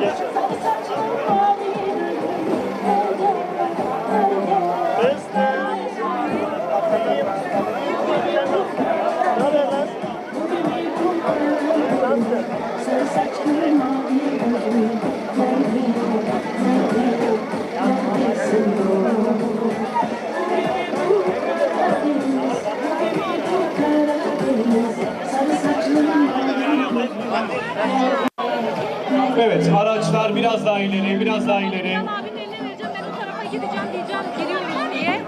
Yes, sir. Evet, araçlar biraz daha ileri, biraz daha ileri. Tamam abinin eline vereceğim ben o tarafa gideceğim diyeceğim giriyoruz diye.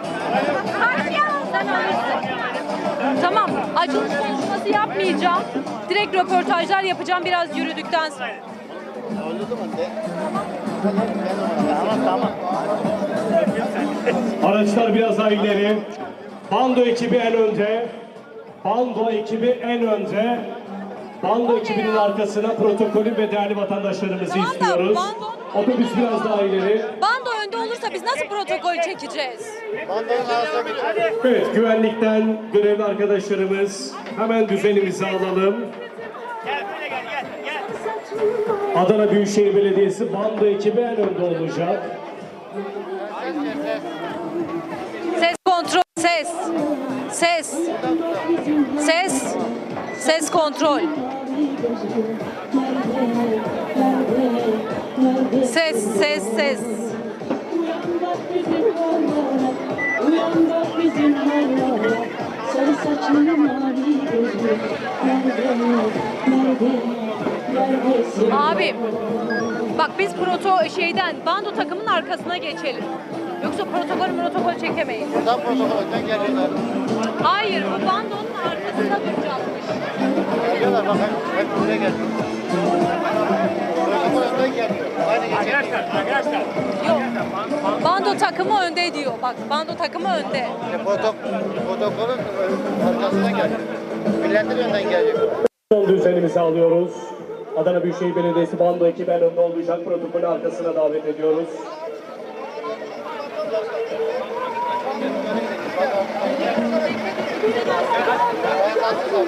Sen alırsın. Tamam açılış konuşması yapmayacağım. Direkt röportajlar yapacağım biraz yürüdükten sonra. Araçlar biraz daha ileri. Bando ekibi en önde. Bando ekibi en önde. Bando ekibinin arkasına protokolü ve değerli vatandaşlarımızı Tamam da istiyoruz. bando- Otobüs biraz daha ileri. Bando önde olursa biz nasıl protokol çekeceğiz? Evet, güvenlikten görevli arkadaşlarımız hemen düzenimizi alalım. Adana Büyükşehir Belediyesi bando ekibi en önde olacak. Ses kontrol, ses. Ses. Ses. Ses kontrol. Ses, ses, ses. Uyanmak bizim hayallara Sarı saçlı mavi gözlü Nerede, nerede, neredesin? Abi bak biz proto şeyden bando takımın arkasına geçelim. Yoksa protokol protokol çekemeyiz. Buradan protokolden geliyorlar. Hayır bu bandonun. Geliyorlar bak hep, buraya geçen. Yok. Bando takımı önde diyor. Bak bando takımı önde. İşte protok, protokolün arkasına geliyor. Milletler yönden geliyor. Son düzenimizi alıyoruz. Adana Büyükşehir Belediyesi bando ekibi önde olacak. Protokolü arkasına davet ediyoruz. Bu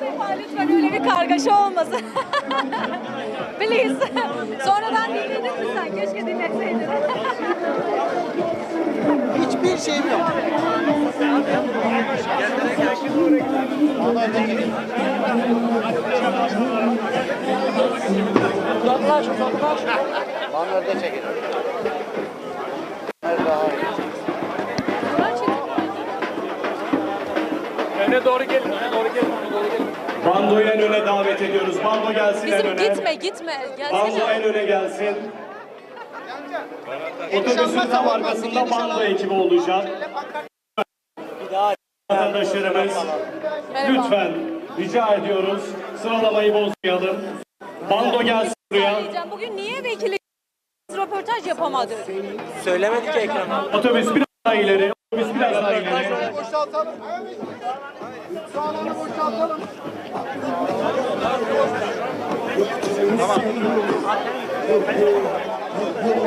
Defa lütfen öyle bir kargaşa olmasın. Please. Sonradan dinledin mi sen? Keşke dinleseydin. Hiçbir şeyim yok. Uzaklaş, uzaklaş. Banlarda çekilir. Davet ediyoruz. Bando gelsin en Bizim öne. gitme gitme. Bando en öne gelsin. Otobüsün tam arkasında bando ekibi olacak. Vatandaşlarımız Merhaba. lütfen rica ediyoruz sıralamayı bozmayalım. Bando gelsin buraya. Diyeceğim, Bugün niye vekili röportaj yapamadık? Söylemedik ki ekrana. Otobüs biraz daha ileri. Otobüs biraz daha ileri. Boşaltalım. Şu alanı boşaltalım. Yürü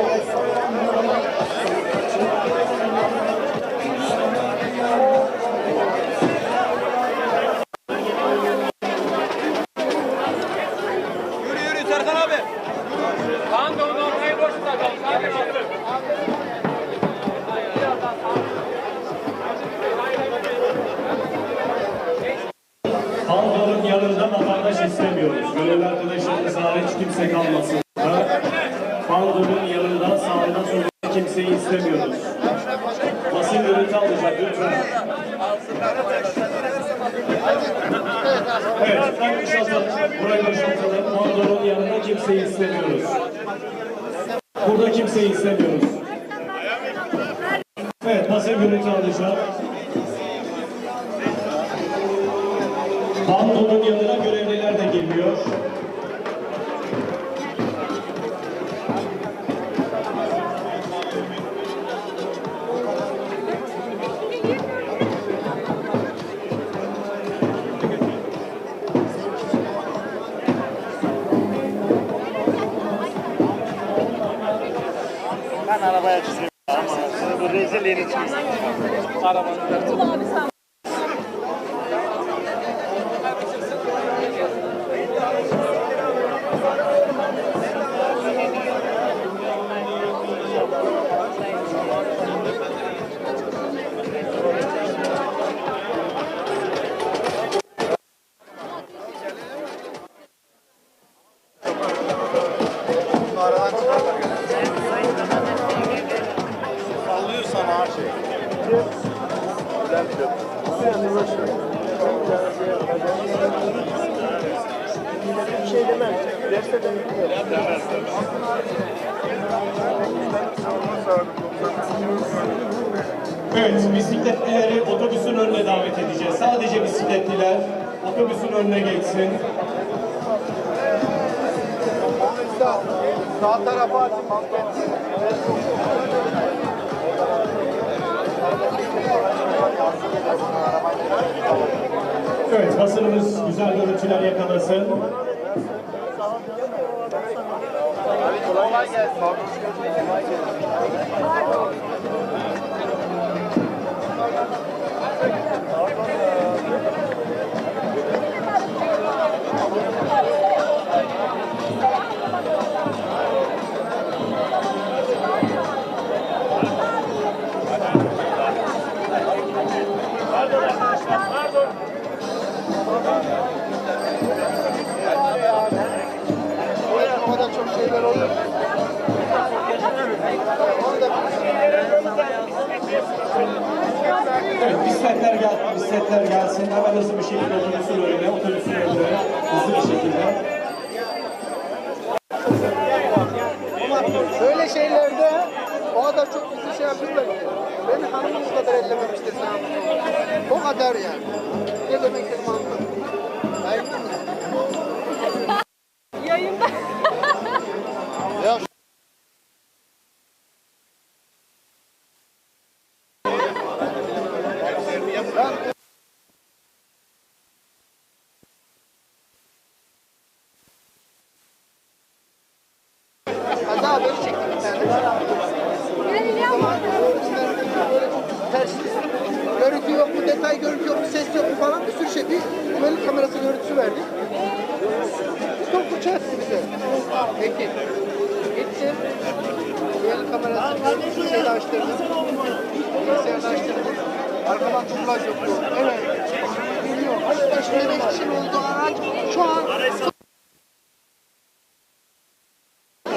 istemiyoruz. Görevli arkadaşlarımız hariç kimse kalmasın. Bandonun yanında sağında solunda kimseyi istemiyoruz. Basın görüntü alacak lütfen. Evet, ben boşaltalım. Burayı boşaltalım. Bandonun yanında kimseyi istemiyoruz. Burada kimseyi istemiyoruz. Evet, basınımız güzel görüntüler yakalasın. Kolay gelsin. Kolay gelsin. Evet, bisikletler gel, bisikletler gelsin. Hemen hızlı bir şekilde otobüsün önüne, otobüsün önüne hızlı bir şekilde. Böyle şeylerde o kadar çok bizi şey yapıyorlar ki. Beni hanımım bu kadar ellememiştir sana. O kadar yani. Ne demek ki mantık? Ayıp değil mi? Yayında. Ya Kaza haberi çektim bir tane. Ama böyle ters. Görüntü yok mu, detay görüntü yok mu, ses yok mu falan bir sürü şey. Bir güvenlik kamerası görüntüsü verdi. Çok fırça etti bize. Peki. Gitti. Güvenlik kamerası şeyde açtırdı. Bilgisayarda açtırdı. Arkadan dublaj yok. Evet. Biliyor. 5 kişinin olduğu araç şu an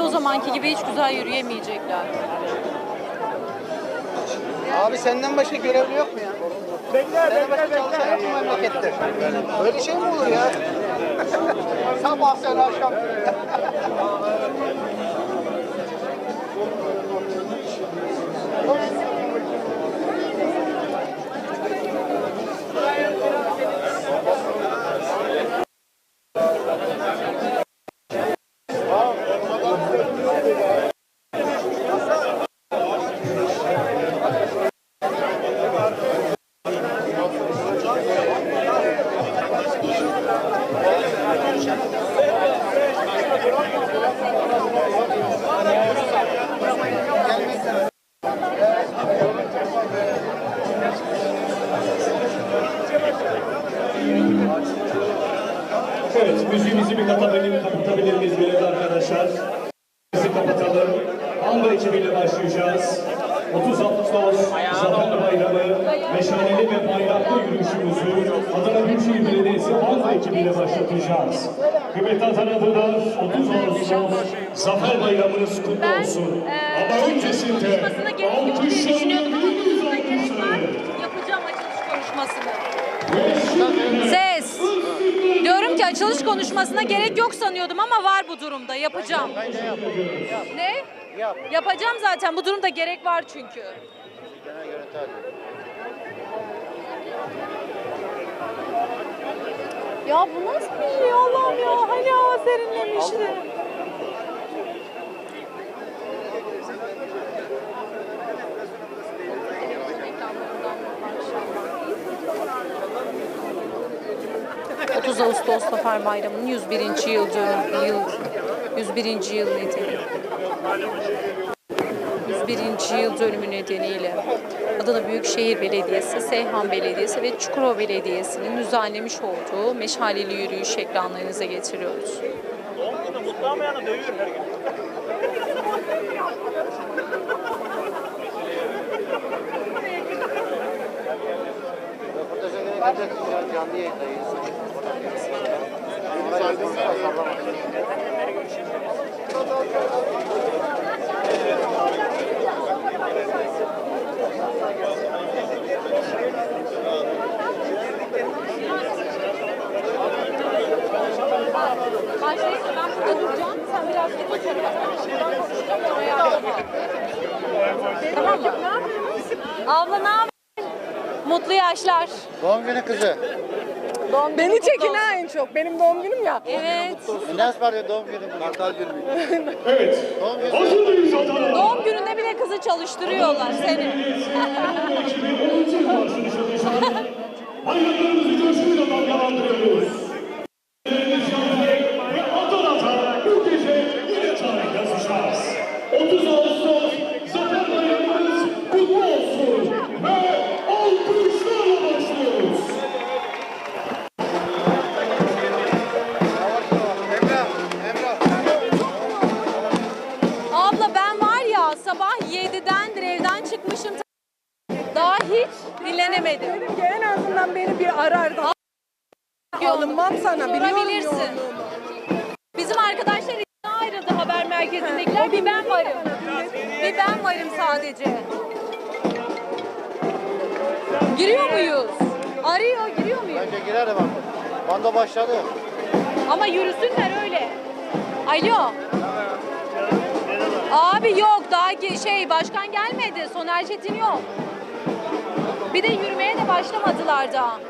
O zamanki gibi hiç güzel yürüyemeyecekler. Abi senden başka görevli yok mu ya? Senden başka çalışan yok mu memlekette? Böyle şey mi olur ya? Sabah sen akşam. açılış konuşmasına gerek yok sanıyordum ama var bu durumda. Yapacağım. Bence yap. Yap. Ne? Yap. Yapacağım zaten. Bu durumda gerek var çünkü. Ya bu nasıl bir şey Allah'ım ya? Hani Azerinlemişti. 8 Ağustos Zafer Bayramı'nın 101. yıl dönümü, yıl, 101. yıl nedeni. 101. yıl dönümü nedeniyle Adana Büyükşehir Belediyesi, Seyhan Belediyesi ve Çukurova Belediyesi'nin düzenlemiş olduğu meşaleli yürüyüş ekranlarınıza getiriyoruz. Doğum günü mutlu olmayanı dövüyorum her gün. Abla ne haber? Mutlu yaşlar. Doğum günü kızı. Doğum günün Beni kutlu çekin olsun. ha en çok. Benim doğum günüm ya. Evet. Enes var ya doğum günü. Kartal günü. Evet. Doğum günü. Hazır mıyız Adana? Doğum gününde bile kızı çalıştırıyorlar seni. Bayraklarımızı coşkuyla dalgalandırıyoruz. Başlamadılar daha.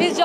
Biz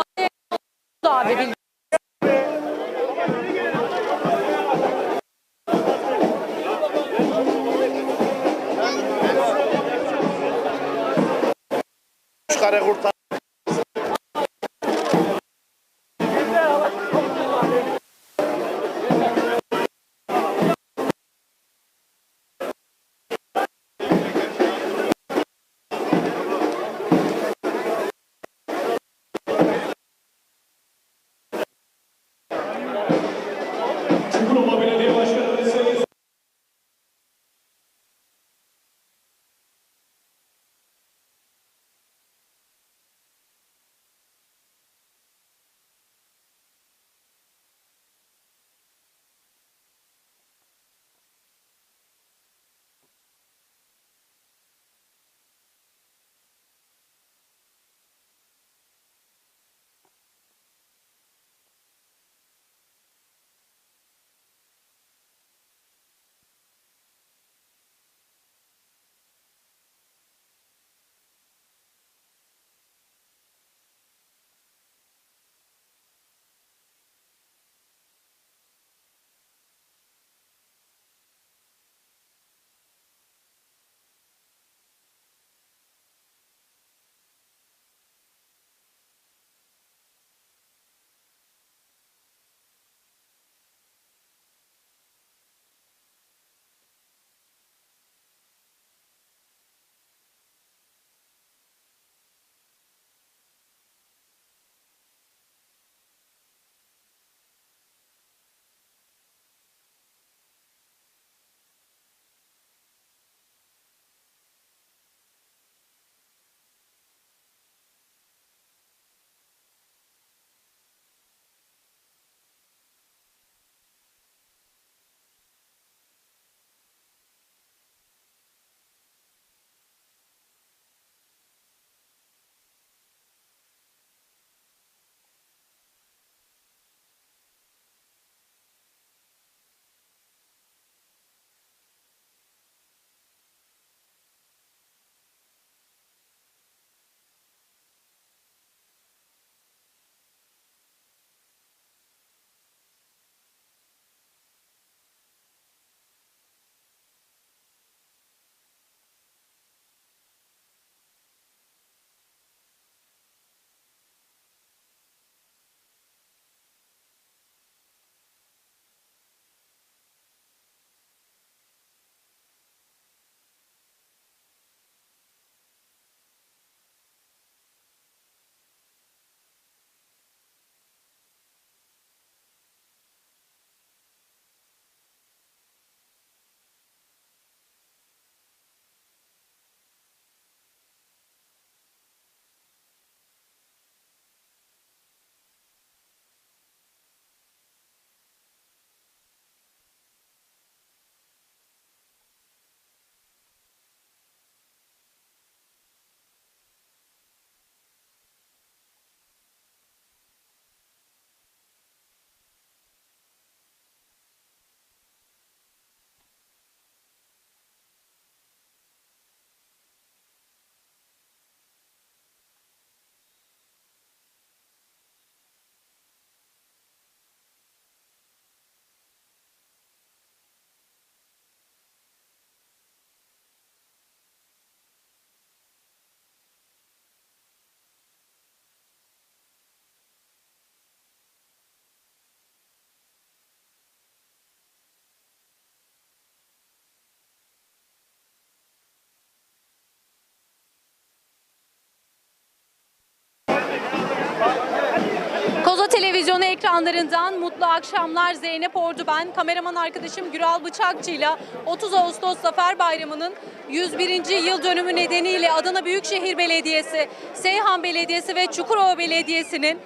Televizyonu ekranlarından mutlu akşamlar Zeynep Ordu ben. Kameraman arkadaşım Güral Bıçakçı ile 30 Ağustos Zafer Bayramı'nın 101. yıl dönümü nedeniyle Adana Büyükşehir Belediyesi, Seyhan Belediyesi ve Çukurova Belediyesi'nin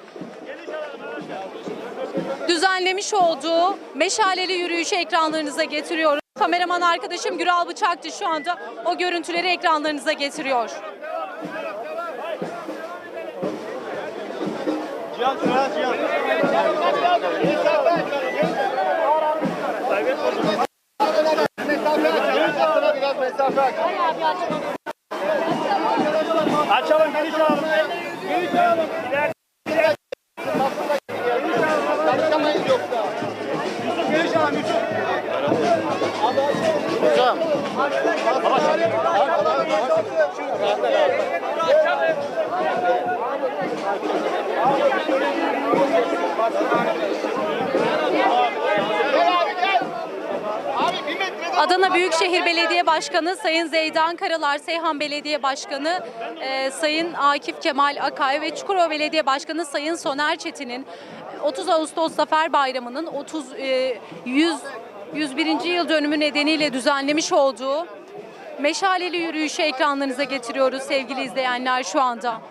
düzenlemiş olduğu meşaleli yürüyüşü ekranlarınıza getiriyoruz. Kameraman arkadaşım Güral Bıçakçı şu anda o görüntüleri ekranlarınıza getiriyor. Biraz mesafe aç. Açalım geniş alalım. Geniş alalım. Karışamayız yoksa. Yusuf geniş alalım Yusuf. Abi gel. Abi bir metre Adana Büyükşehir Belediye Başkanı Sayın Zeydan Karalar, Seyhan Belediye Başkanı e, Sayın Akif Kemal Akay ve Çukurova Belediye Başkanı Sayın Soner Çetin'in 30 Ağustos Zafer Bayramı'nın 30 e, 100 101. yıl dönümü nedeniyle düzenlemiş olduğu meşaleli yürüyüşü ekranlarınıza getiriyoruz sevgili izleyenler şu anda.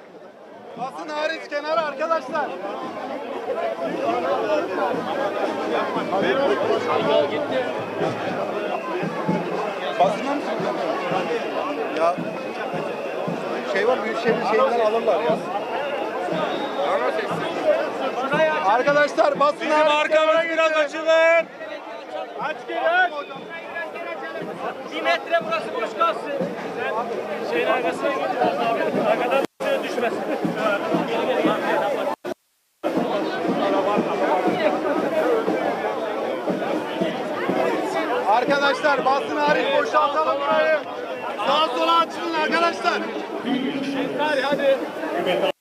Basın hariç kenara arkadaşlar. Basına mı Ya şey var Büyükşehir'in şeyinden alırlar ya. Arkadaşlar basın Bizim arkamız biraz açılın. Aç gel. Bir metre burası boş kalsın. Şeyin arkasına git. Arkadan. Arkadaşlar basın hariç boşaltalım burayı. Sağa sola açılın arkadaşlar. Hadi hadi.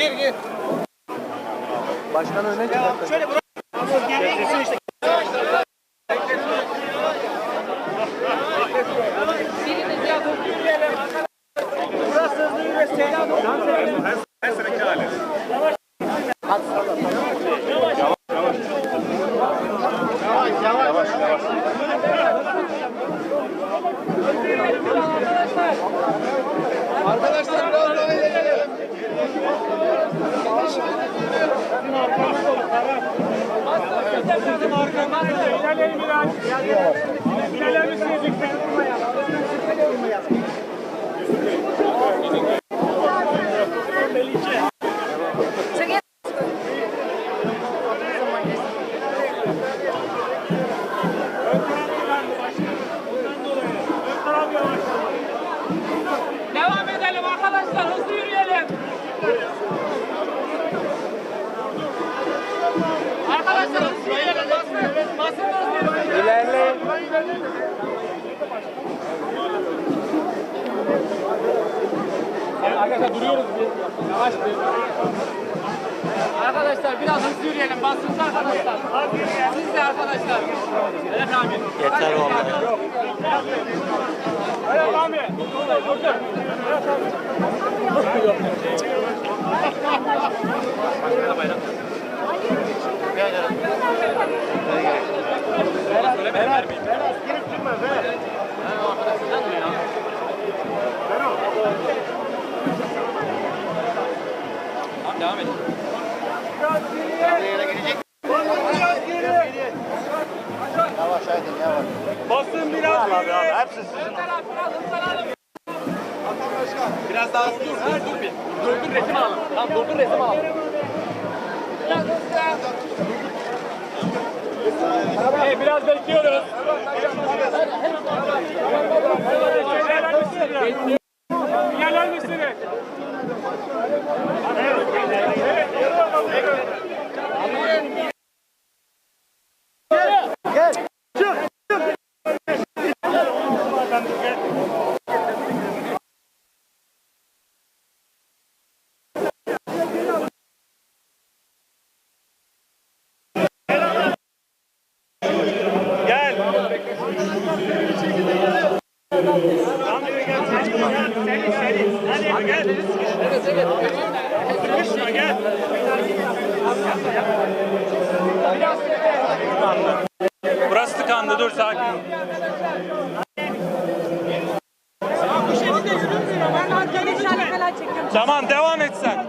Gir gir. Başkan öne çıkarttı. Şöyle bırak. Gerisin işte. Biriniz ya hızlı yürüyelim. Burası hızlı yürüyelim. Selam olsun. Her seneki hali. Yavaş yavaş. Arkadaşlar biraz daha ilerleyelim. İlerleyin biraz. İlerleyin misiniz? Lütfen durmayalım. Devam edelim arkadaşlar. Hızlı yürüyelim. Arkadaşlar hızlı yürüyelim. Basın, basın hızlı yürüyelim. İlerleyin. Arkadaşlar duruyoruz biz. Yavaş bir. Arkadaşlar biraz hızlı yürüyelim. Basınız arkadaşlar. Siz de arkadaşlar. Evet abi. Yeter vallahi. Evet abi. Dur dur. Devam edin. Yavaş aydın yavaş. Basın biraz abi abi. Hepsi sizin. Biraz daha dur. Dur bir. Durdur resim alalım. Tamam durdur resim alalım. Hey, biraz bekliyoruz. Gelir misiniz? Gel. Hadi gel. Sıkışma gel. Burası tıkandı dur sakin. Ben arkadaşlarla falan çekiyorum. Tamam devam et sen.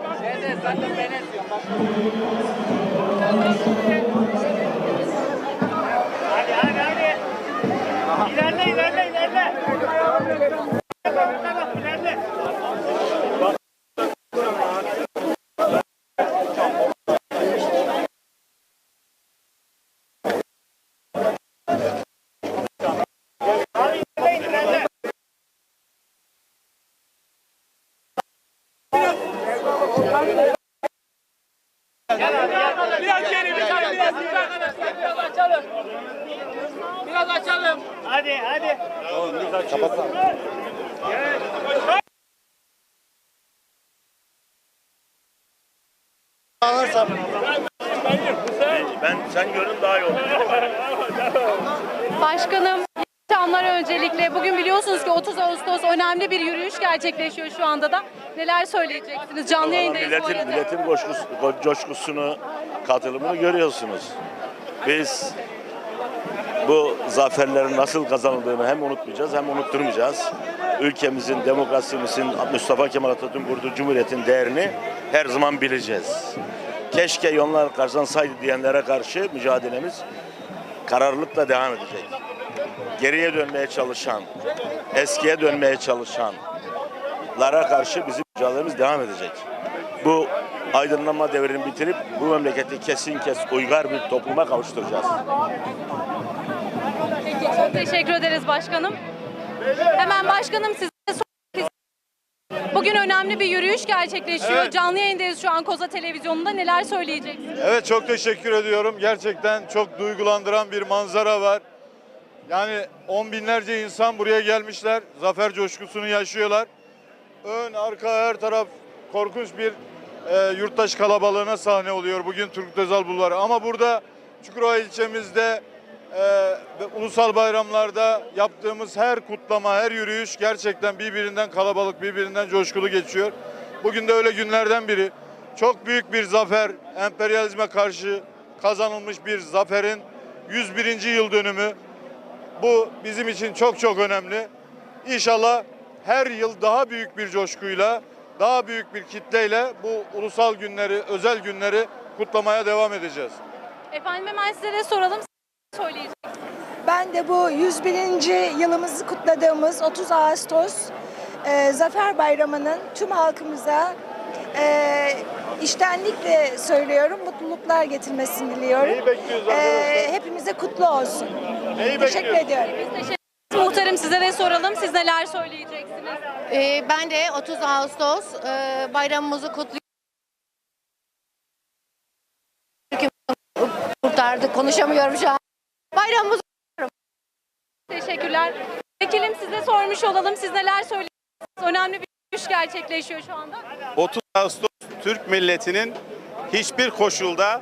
Hadi hadi hadi. İlerle ilerle ilerle. İlerle. Biraz geri bir tane biraz geri arkadaşlar biraz açalım. Biraz açalım. Hadi hadi. Oğlum biz açıyoruz. Evet. Ben sen görün daha iyi olur. Başkanım, akşamlar öncelikle. Bugün biliyorsunuz ki 30 Ağustos önemli bir yürüyüş gerçekleşiyor şu anda da. Neler söyleyeceksiniz? Canlı yayındayız bu Milletin, arada. milletin coşkusu, coşkusunu, katılımını görüyorsunuz. Biz bu zaferlerin nasıl kazanıldığını hem unutmayacağız hem unutturmayacağız. Ülkemizin, demokrasimizin, Mustafa Kemal Atatürk'ün kurduğu cumhuriyetin değerini her zaman bileceğiz. Keşke yollar kazansaydı diyenlere karşı mücadelemiz kararlılıkla devam edecek. Geriye dönmeye çalışan, eskiye dönmeye çalışanlara karşı bizim mücadelemiz devam edecek. Bu aydınlanma devrini bitirip bu memleketi kesin kes uygar bir topluma kavuşturacağız. Çok teşekkür ederiz başkanım. Hemen başkanım size. Bugün önemli bir yürüyüş gerçekleşiyor. Evet. Canlı yayındayız şu an Koza Televizyonu'nda. Neler söyleyeceksiniz? Evet çok teşekkür ediyorum. Gerçekten çok duygulandıran bir manzara var. Yani on binlerce insan buraya gelmişler. Zafer coşkusunu yaşıyorlar. Ön, arka, her taraf korkunç bir e, yurttaş kalabalığına sahne oluyor bugün Turgut Özal Bulvarı. Ama burada Çukurova ilçemizde ve ulusal bayramlarda yaptığımız her kutlama, her yürüyüş gerçekten birbirinden kalabalık, birbirinden coşkulu geçiyor. Bugün de öyle günlerden biri. Çok büyük bir zafer, emperyalizme karşı kazanılmış bir zaferin 101. yıl dönümü. Bu bizim için çok çok önemli. İnşallah her yıl daha büyük bir coşkuyla, daha büyük bir kitleyle bu ulusal günleri, özel günleri kutlamaya devam edeceğiz. Efendim hemen size de soralım. Söyleyeceksiniz? Ben de bu 101. yılımızı kutladığımız 30 Ağustos e, Zafer Bayramı'nın tüm halkımıza e, içtenlikle söylüyorum, mutluluklar getirmesini diliyorum. Neyi bekliyoruz E, hepimize kutlu olsun. Neyi Teşekkür bekliyoruz? ediyorum. Biz teşekkür ederiz. Muhtarım size de soralım. Siz neler söyleyeceksiniz? Ee, ben de 30 Ağustos e, bayramımızı kutluyorum. Kurtardık, konuşamıyorum şu an. Bayramımızı Teşekkürler. Vekilim size sormuş olalım. Siz neler söyleyeceksiniz? Önemli bir yürüyüş gerçekleşiyor şu anda. 30 Ağustos Türk milletinin hiçbir koşulda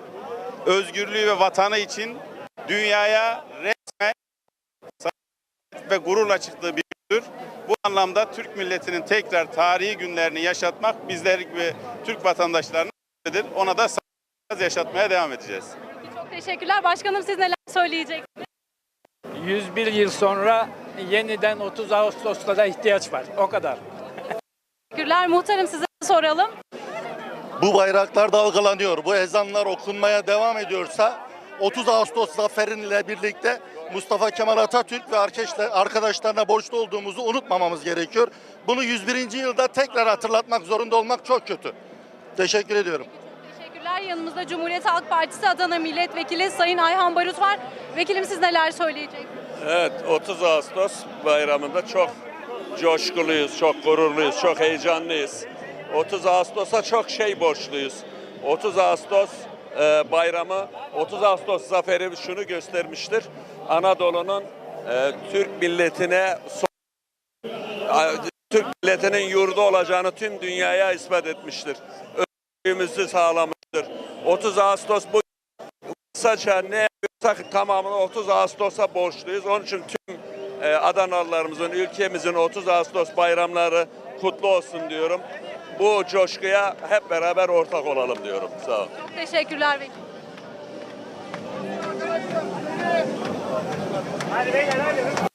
özgürlüğü ve vatanı için dünyaya resmen ve gururla çıktığı bir gündür. Bu anlamda Türk milletinin tekrar tarihi günlerini yaşatmak bizler gibi Türk vatandaşlarının. Ona da yaşatmaya devam edeceğiz. Çok teşekkürler. Başkanım siz neler söyleyeceksiniz? 101 yıl sonra yeniden 30 Ağustos'ta da ihtiyaç var. O kadar. Teşekkürler. Muhtarım size soralım. Bu bayraklar dalgalanıyor. Bu ezanlar okunmaya devam ediyorsa 30 Ağustos zaferinle birlikte Mustafa Kemal Atatürk ve arkadaşlar- arkadaşlarına borçlu olduğumuzu unutmamamız gerekiyor. Bunu 101. yılda tekrar hatırlatmak zorunda olmak çok kötü. Teşekkür ediyorum. Teşekkürler. Yanımızda Cumhuriyet Halk Partisi Adana Milletvekili Sayın Ayhan Barut var. Vekilim siz neler söyleyeceksiniz? Evet 30 Ağustos bayramında çok coşkuluyuz, çok gururluyuz, çok heyecanlıyız. 30 Ağustos'a çok şey borçluyuz. 30 Ağustos e, bayramı, 30 Ağustos zaferi şunu göstermiştir. Anadolu'nun e, Türk milletine Türk milletinin yurdu olacağını tüm dünyaya ispat etmiştir. Özgürlüğümüzü sağlamıştır. 30 Ağustos bu kısaca ne yapıyorsak tamamını 30 Ağustos'a borçluyuz. Onun için tüm e, Adanalılarımızın, ülkemizin 30 Ağustos bayramları kutlu olsun diyorum. Bu coşkuya hep beraber ortak olalım diyorum. Sağ olun. Teşekkürler vekilim. Hadi beyler. Hadi.